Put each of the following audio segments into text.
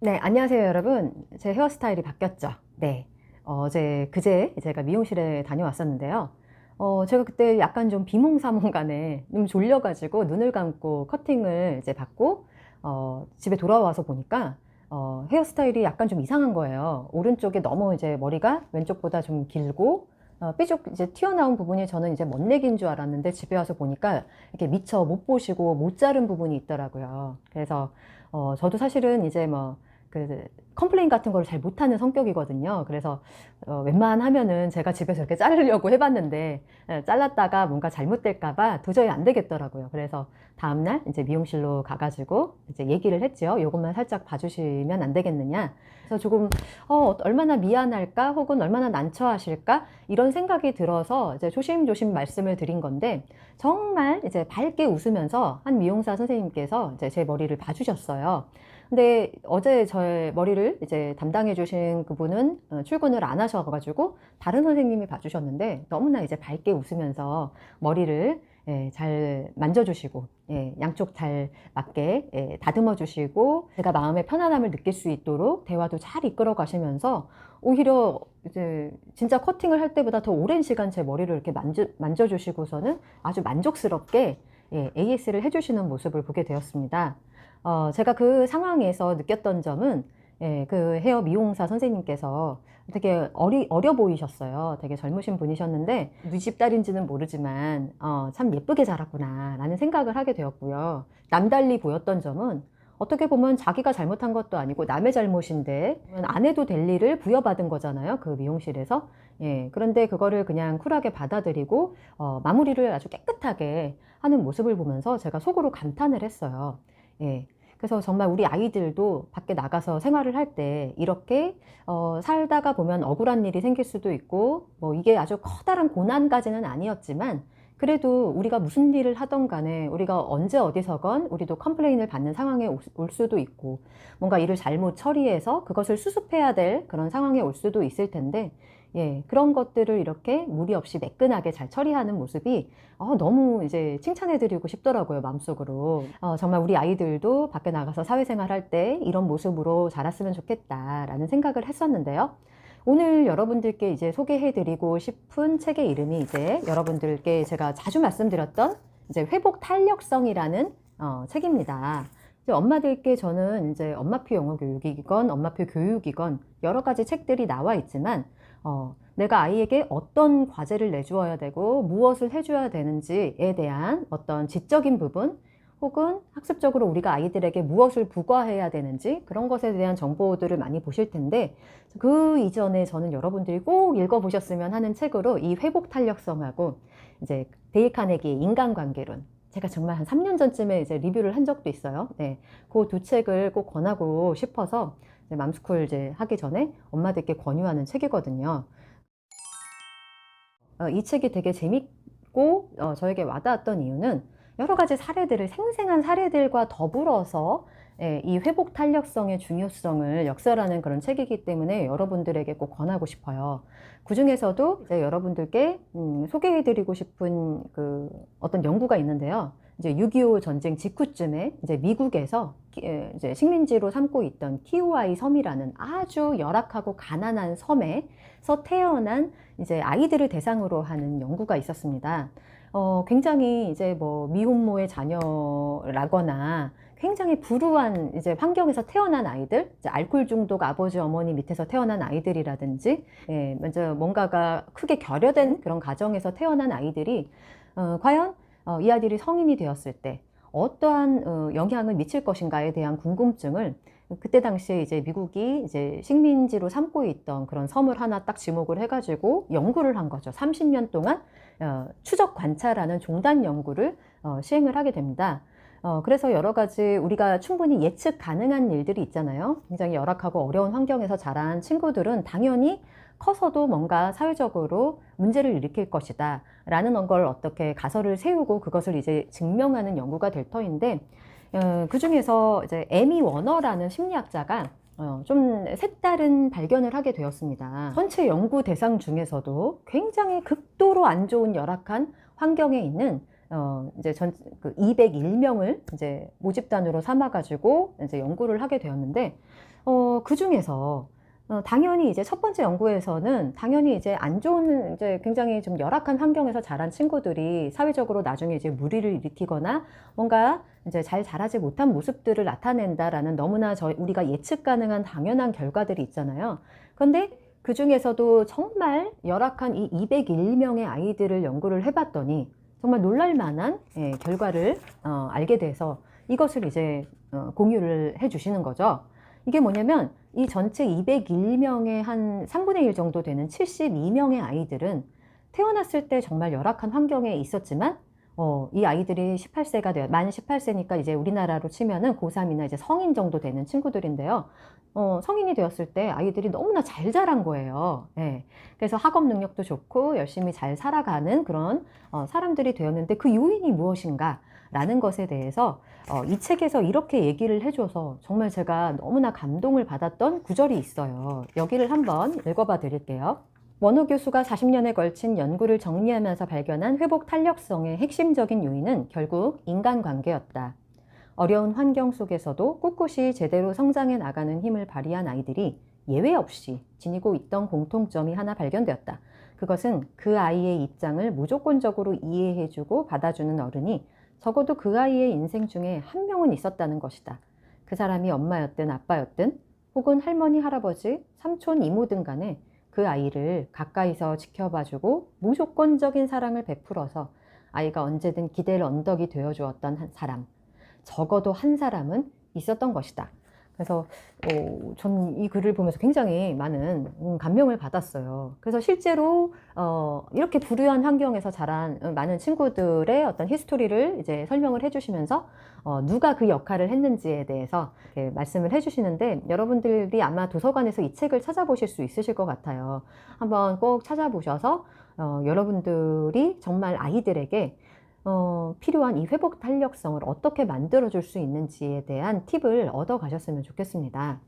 네, 안녕하세요, 여러분. 제 헤어스타일이 바뀌었죠. 네. 어제, 그제 제가 미용실에 다녀왔었는데요. 어, 제가 그때 약간 좀 비몽사몽간에 좀 졸려가지고 눈을 감고 커팅을 이제 받고, 어, 집에 돌아와서 보니까, 어, 헤어스타일이 약간 좀 이상한 거예요. 오른쪽에 너무 이제 머리가 왼쪽보다 좀 길고, 어, 삐죽 이제 튀어나온 부분이 저는 이제 멋내기인 줄 알았는데 집에 와서 보니까 이렇게 미처 못 보시고 못 자른 부분이 있더라고요. 그래서, 어, 저도 사실은 이제 뭐, 그 컴플레인 같은 걸 잘 못하는 성격이거든요. 그래서 어, 웬만하면은 제가 집에서 이렇게 자르려고 해봤는데 에, 잘랐다가 뭔가 잘못될까봐 도저히 안 되겠더라고요. 그래서 다음날 이제 미용실로 가가지고 이제 얘기를 했죠. 요것만 살짝 봐주시면 안 되겠느냐. 그래서 조금 어, 얼마나 미안할까 혹은 얼마나 난처하실까 이런 생각이 들어서 이제 조심조심 말씀을 드린 건데 정말 이제 밝게 웃으면서 한 미용사 선생님께서 이제 제 머리를 봐주셨어요. 근데 어제 저의 머리를 이제 담당해 주신 그분은 어, 출근을 안 하셔가지고 다른 선생님이 봐주셨는데 너무나 이제 밝게 웃으면서 머리를 예, 잘 만져주시고 예, 양쪽 잘 맞게 예, 다듬어 주시고 제가 마음의 편안함을 느낄 수 있도록 대화도 잘 이끌어 가시면서 오히려 이제 진짜 커팅을 할 때보다 더 오랜 시간 제 머리를 이렇게 만져, 만져주시고서는 아주 만족스럽게 예, AS를 해주시는 모습을 보게 되었습니다. 어, 제가 그 상황에서 느꼈던 점은 예, 그 헤어 미용사 선생님께서 되게 어리, 어려 보이셨어요. 되게 젊으신 분이셨는데 누집 딸인지는 모르지만 어, 참 예쁘게 자랐구나 라는 생각을 하게 되었고요. 남달리 보였던 점은 어떻게 보면 자기가 잘못한 것도 아니고 남의 잘못인데 안 해도 될 일을 부여받은 거잖아요. 그 미용실에서. 예, 그런데 그거를 그냥 쿨하게 받아들이고 어, 마무리를 아주 깨끗하게 하는 모습을 보면서 제가 속으로 감탄을 했어요. 예. 그래서 정말 우리 아이들도 밖에 나가서 생활을 할 때 이렇게 어, 살다가 보면 억울한 일이 생길 수도 있고 뭐 이게 아주 커다란 고난까지는 아니었지만 그래도 우리가 무슨 일을 하던 간에 우리가 언제 어디서건 우리도 컴플레인을 받는 상황에 올 수도 있고 뭔가 일을 잘못 처리해서 그것을 수습해야 될 그런 상황에 올 수도 있을 텐데 예, 그런 것들을 이렇게 무리 없이 매끈하게 잘 처리하는 모습이 어, 너무 이제 칭찬해드리고 싶더라고요, 마음속으로. 어, 정말 우리 아이들도 밖에 나가서 사회생활 할 때 이런 모습으로 자랐으면 좋겠다라는 생각을 했었는데요. 오늘 여러분들께 이제 소개해드리고 싶은 책의 이름이 이제 여러분들께 제가 자주 말씀드렸던 이제 회복 탄력성이라는 어, 책입니다. 엄마들께 저는 이제 엄마표 영어 교육이건 엄마표 교육이건 여러 가지 책들이 나와 있지만 어, 내가 아이에게 어떤 과제를 내주어야 되고 무엇을 해줘야 되는지에 대한 어떤 지적인 부분 혹은 학습적으로 우리가 아이들에게 무엇을 부과해야 되는지 그런 것에 대한 정보들을 많이 보실 텐데 그 이전에 저는 여러분들이 꼭 읽어보셨으면 하는 책으로 이 회복 탄력성하고 이제 데일 카네기의 인간관계론 제가 정말 한 3년 전쯤에 이제 리뷰를 한 적도 있어요. 네. 그 두 책을 꼭 권하고 싶어서 이제 맘스쿨 이제 하기 전에 엄마들께 권유하는 책이거든요. 어, 이 책이 되게 재밌고 어, 저에게 와닿았던 이유는 여러 가지 사례들을 생생한 사례들과 더불어서 예, 이 회복 탄력성의 중요성을 역설하는 그런 책이기 때문에 여러분들에게 꼭 권하고 싶어요. 그 중에서도 이제 여러분들께 음, 소개해드리고 싶은 그 어떤 연구가 있는데요. 이제 6.25 전쟁 직후쯤에 이제 미국에서 예, 이제 식민지로 삼고 있던 키우아이 섬이라는 아주 열악하고 가난한 섬에서 태어난 이제 아이들을 대상으로 하는 연구가 있었습니다. 어, 굉장히 이제 뭐 미혼모의 자녀라거나 굉장히 불우한 이제 환경에서 태어난 아이들, 이제 알코올 중독 아버지 어머니 밑에서 태어난 아이들이라든지, 예, 먼저 뭔가가 크게 결여된 그런 가정에서 태어난 아이들이 어, 과연 어, 이 아이들이 성인이 되었을 때 어떠한 어, 영향을 미칠 것인가에 대한 궁금증을 그때 당시에 이제 미국이 이제 식민지로 삼고 있던 그런 섬을 하나 딱 지목을 해가지고 연구를 한 거죠. 30년 동안 어, 추적 관찰하는 종단 연구를 어, 시행을 하게 됩니다. 어, 그래서 여러 가지 우리가 충분히 예측 가능한 일들이 있잖아요. 굉장히 열악하고 어려운 환경에서 자란 친구들은 당연히 커서도 뭔가 사회적으로 문제를 일으킬 것이다. 라는 걸 어떻게 가설을 세우고 그것을 이제 증명하는 연구가 될 터인데, 어, 그 중에서 이제 에미 워너라는 심리학자가 어, 좀 색다른 발견을 하게 되었습니다. 전체 연구 대상 중에서도 굉장히 극도로 안 좋은 열악한 환경에 있는 어, 이제 전, 그 201명을 이제 모집단으로 삼아가지고 이제 연구를 하게 되었는데, 어, 그 중에서 어, 당연히 이제 첫 번째 연구에서는 당연히 이제 안 좋은 이제 굉장히 좀 열악한 환경에서 자란 친구들이 사회적으로 나중에 이제 무리를 일으키거나 뭔가 이제 잘 자라지 못한 모습들을 나타낸다라는 너무나 저희 우리가 예측 가능한 당연한 결과들이 있잖아요. 그런데 그 중에서도 정말 열악한 이 201명의 아이들을 연구를 해봤더니 정말 놀랄 만한 예, 결과를 어, 알게 돼서 이것을 이제 어, 공유를 해 주시는 거죠. 이게 뭐냐면 이 전체 201명의 한 3분의 1 정도 되는 72명의 아이들은 태어났을 때 정말 열악한 환경에 있었지만 어, 이 아이들이 18세가 되어 만 18세니까 이제 우리나라로 치면은 고3이나 이제 성인 정도 되는 친구들인데요. 어, 성인이 되었을 때 아이들이 너무나 잘 자란 거예요. 예. 그래서 학업 능력도 좋고 열심히 잘 살아가는 그런 어, 사람들이 되었는데 그 요인이 무엇인가? 라는 것에 대해서 어, 이 책에서 이렇게 얘기를 해줘서 정말 제가 너무나 감동을 받았던 구절이 있어요. 여기를 한번 읽어봐 드릴게요. 원호 교수가 40년에 걸친 연구를 정리하면서 발견한 회복 탄력성의 핵심적인 요인은 결국 인간관계였다. 어려운 환경 속에서도 꿋꿋이 제대로 성장해 나가는 힘을 발휘한 아이들이 예외 없이 지니고 있던 공통점이 하나 발견되었다. 그것은 그 아이의 입장을 무조건적으로 이해해주고 받아주는 어른이 적어도 그 아이의 인생 중에 한 명은 있었다는 것이다. 그 사람이 엄마였든 아빠였든 혹은 할머니, 할아버지, 삼촌, 이모든 간에 그 아이를 가까이서 지켜봐주고 무조건적인 사랑을 베풀어서 아이가 언제든 기댈 언덕이 되어주었던 한 사람. 적어도 한 사람은 있었던 것이다. 그래서 어, 저는 이 글을 보면서 굉장히 많은 음, 감명을 받았어요. 그래서 실제로 어, 이렇게 불우한 환경에서 자란 많은 친구들의 어떤 히스토리를 이제 설명을 해주시면서 어, 누가 그 역할을 했는지에 대해서 말씀을 해주시는데 여러분들이 아마 도서관에서 이 책을 찾아보실 수 있으실 것 같아요. 한번 꼭 찾아보셔서 어, 여러분들이 정말 아이들에게 어, 필요한 이 회복 탄력성을 어떻게 만들어 줄 수 있는지에 대한 팁을 얻어 가셨으면 좋겠습니다.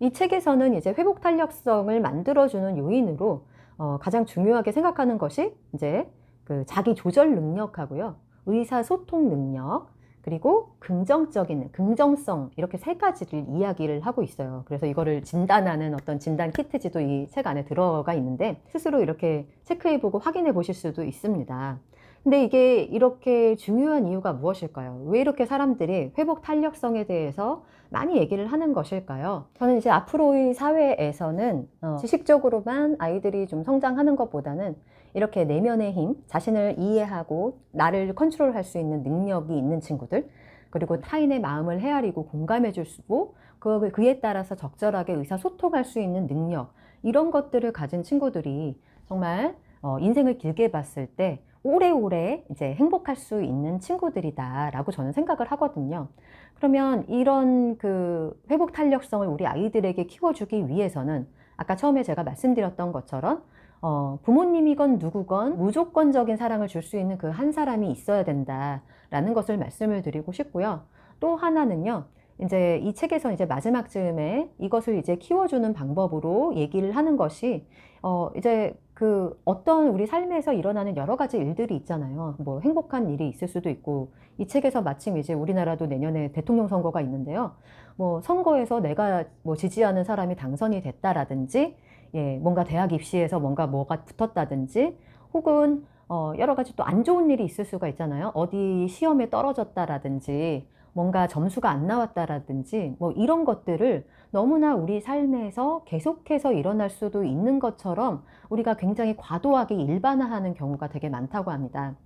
이 책에서는 이제 회복 탄력성을 만들어주는 요인으로 어, 가장 중요하게 생각하는 것이 이제 그 자기 조절 능력하고요, 의사소통 능력, 그리고 긍정적인 긍정성 이렇게 세 가지를 이야기를 하고 있어요. 그래서 이거를 진단하는 어떤 진단 키트지도 이 책 안에 들어가 있는데 스스로 이렇게 체크해보고 확인해 보실 수도 있습니다. 근데 이게 이렇게 중요한 이유가 무엇일까요? 왜 이렇게 사람들이 회복 탄력성에 대해서 많이 얘기를 하는 것일까요? 저는 이제 앞으로의 사회에서는 어, 지식적으로만 아이들이 좀 성장하는 것보다는 이렇게 내면의 힘, 자신을 이해하고 나를 컨트롤할 수 있는 능력이 있는 친구들, 그리고 타인의 마음을 헤아리고 공감해 줄수 있고, 그, 그에 따라서 적절하게 의사소통할 수 있는 능력, 이런 것들을 가진 친구들이 정말 어, 인생을 길게 봤을 때 오래오래 이제 행복할 수 있는 친구들이다라고 저는 생각을 하거든요. 그러면 이런 그 회복 탄력성을 우리 아이들에게 키워주기 위해서는 아까 처음에 제가 말씀드렸던 것처럼 어, 부모님이건 누구건 무조건적인 사랑을 줄 수 있는 그 한 사람이 있어야 된다라는 것을 말씀을 드리고 싶고요. 또 하나는요. 이제 이 책에서 이제 마지막 즈음에 이것을 이제 키워주는 방법으로 얘기를 하는 것이 어 이제 그 어떤 우리 삶에서 일어나는 여러 가지 일들이 있잖아요. 뭐 행복한 일이 있을 수도 있고 이 책에서 마침 이제 우리나라도 내년에 대통령 선거가 있는데요. 뭐 선거에서 내가 뭐 지지하는 사람이 당선이 됐다라든지 예, 뭔가 대학 입시에서 뭔가 뭐가 붙었다든지 혹은 어, 여러 가지 또 안 좋은 일이 있을 수가 있잖아요. 어디 시험에 떨어졌다라든지 뭔가 점수가 안 나왔다라든지 뭐 이런 것들을 너무나 우리 삶에서 계속해서 일어날 수도 있는 것처럼 우리가 굉장히 과도하게 일반화하는 경우가 되게 많다고 합니다.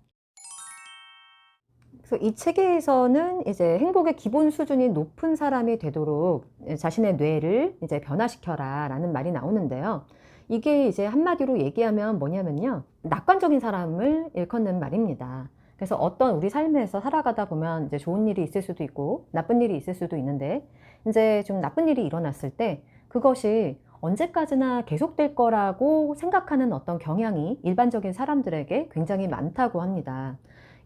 그래서 이 책에서는 이제 행복의 기본 수준이 높은 사람이 되도록 자신의 뇌를 이제 변화시켜라 라는 말이 나오는데요. 이게 이제 한마디로 얘기하면 뭐냐면요. 낙관적인 사람을 일컫는 말입니다. 그래서 어떤 우리 삶에서 살아가다 보면 이제 좋은 일이 있을 수도 있고 나쁜 일이 있을 수도 있는데 이제 좀 나쁜 일이 일어났을 때 그것이 언제까지나 계속될 거라고 생각하는 어떤 경향이 일반적인 사람들에게 굉장히 많다고 합니다.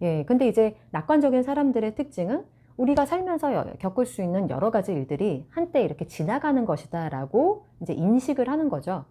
예, 근데 이제 낙관적인 사람들의 특징은 우리가 살면서 겪을 수 있는 여러 가지 일들이 한때 이렇게 지나가는 것이다 라고 이제 인식을 하는 거죠.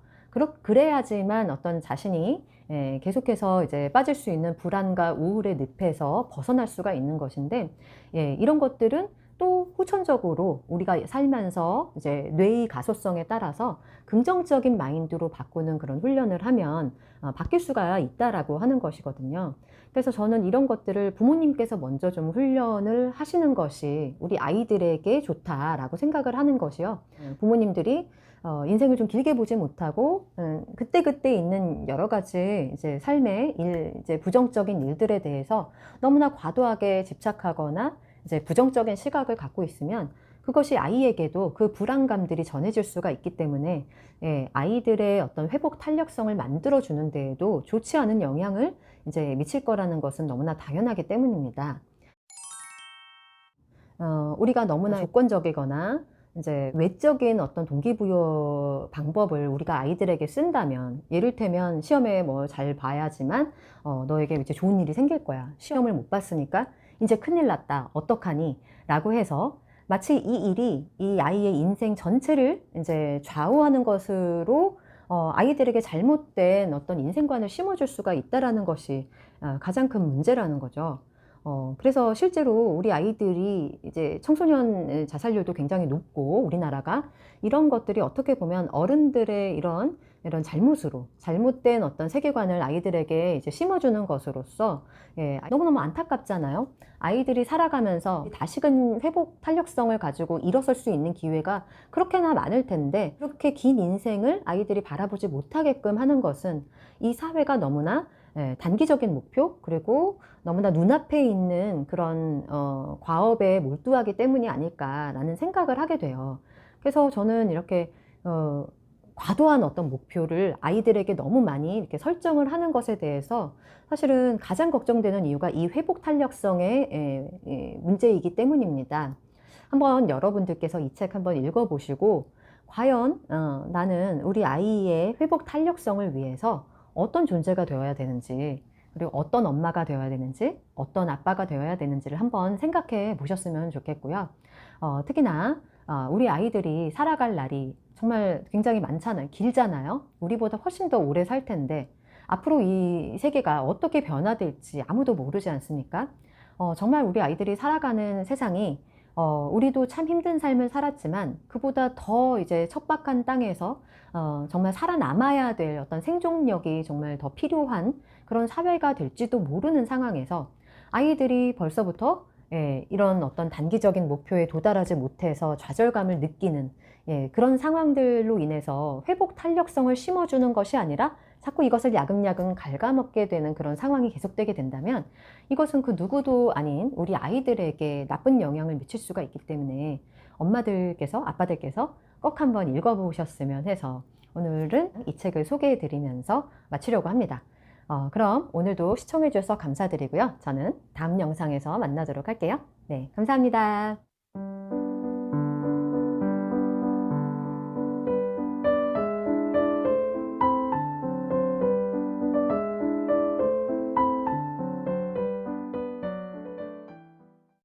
그래야지만 어떤 자신이 예, 계속해서 이제 빠질 수 있는 불안과 우울의 늪에서 벗어날 수가 있는 것인데 예, 이런 것들은 또 후천적으로 우리가 살면서 이제 뇌의 가소성에 따라서 긍정적인 마인드로 바꾸는 그런 훈련을 하면 어, 바뀔 수가 있다라고 하는 것이거든요. 그래서 저는 이런 것들을 부모님께서 먼저 좀 훈련을 하시는 것이 우리 아이들에게 좋다라고 생각을 하는 것이요. 부모님들이 어, 인생을 좀 길게 보지 못하고 음, 그때 그때 있는 여러 가지 이제 삶의 일, 이제 부정적인 일들에 대해서 너무나 과도하게 집착하거나 이제 부정적인 시각을 갖고 있으면 그것이 아이에게도 그 불안감들이 전해질 수가 있기 때문에 예, 아이들의 어떤 회복 탄력성을 만들어 주는 데에도 좋지 않은 영향을 이제 미칠 거라는 것은 너무나 당연하기 때문입니다. 어, 우리가 너무나 조건적이거나 이제 외적인 어떤 동기부여 방법을 우리가 아이들에게 쓴다면 예를테면 시험에 뭐 잘 봐야지만 어, 너에게 이제 좋은 일이 생길 거야 시험을 못 봤으니까 이제 큰일 났다 어떡하니 라고 해서 마치 이 일이 이 아이의 인생 전체를 이제 좌우하는 것으로 어, 아이들에게 잘못된 어떤 인생관을 심어줄 수가 있다라는 것이 어, 가장 큰 문제라는 거죠. 어, 그래서 실제로 우리 아이들이 이제 청소년 자살률도 굉장히 높고 우리나라가 이런 것들이 어떻게 보면 어른들의 이런 이런 잘못으로 잘못된 어떤 세계관을 아이들에게 이제 심어주는 것으로서 예, 너무너무 안타깝잖아요. 아이들이 살아가면서 다시금 회복 탄력성을 가지고 일어설 수 있는 기회가 그렇게나 많을 텐데 그렇게 긴 인생을 아이들이 바라보지 못하게끔 하는 것은 이 사회가 너무나 예, 단기적인 목표 그리고 너무나 눈앞에 있는 그런 어, 과업에 몰두하기 때문이 아닐까라는 생각을 하게 돼요. 그래서 저는 이렇게 어, 과도한 어떤 목표를 아이들에게 너무 많이 이렇게 설정을 하는 것에 대해서 사실은 가장 걱정되는 이유가 이 회복 탄력성의 에, 에, 문제이기 때문입니다. 한번 여러분들께서 이 책 한번 읽어보시고 과연 어, 나는 우리 아이의 회복 탄력성을 위해서 어떤 존재가 되어야 되는지 그리고 어떤 엄마가 되어야 되는지 어떤 아빠가 되어야 되는지를 한번 생각해 보셨으면 좋겠고요. 어, 특히나 어, 우리 아이들이 살아갈 날이 정말 굉장히 많잖아요. 길잖아요. 우리보다 훨씬 더 오래 살 텐데 앞으로 이 세계가 어떻게 변화될지 아무도 모르지 않습니까? 어, 정말 우리 아이들이 살아가는 세상이 어, 우리도 참 힘든 삶을 살았지만 그보다 더 이제 척박한 땅에서 어, 정말 살아남아야 될 어떤 생존력이 정말 더 필요한 그런 사회가 될지도 모르는 상황에서 아이들이 벌써부터 예, 이런 어떤 단기적인 목표에 도달하지 못해서 좌절감을 느끼는 예, 그런 상황들로 인해서 회복 탄력성을 심어주는 것이 아니라 자꾸 이것을 야금야금 갉아먹게 되는 그런 상황이 계속되게 된다면 이것은 그 누구도 아닌 우리 아이들에게 나쁜 영향을 미칠 수가 있기 때문에 엄마들께서 아빠들께서 꼭 한번 읽어보셨으면 해서 오늘은 이 책을 소개해 드리면서 마치려고 합니다. 어, 그럼 오늘도 시청해 주셔서 감사드리고요. 저는 다음 영상에서 만나도록 할게요. 네, 감사합니다.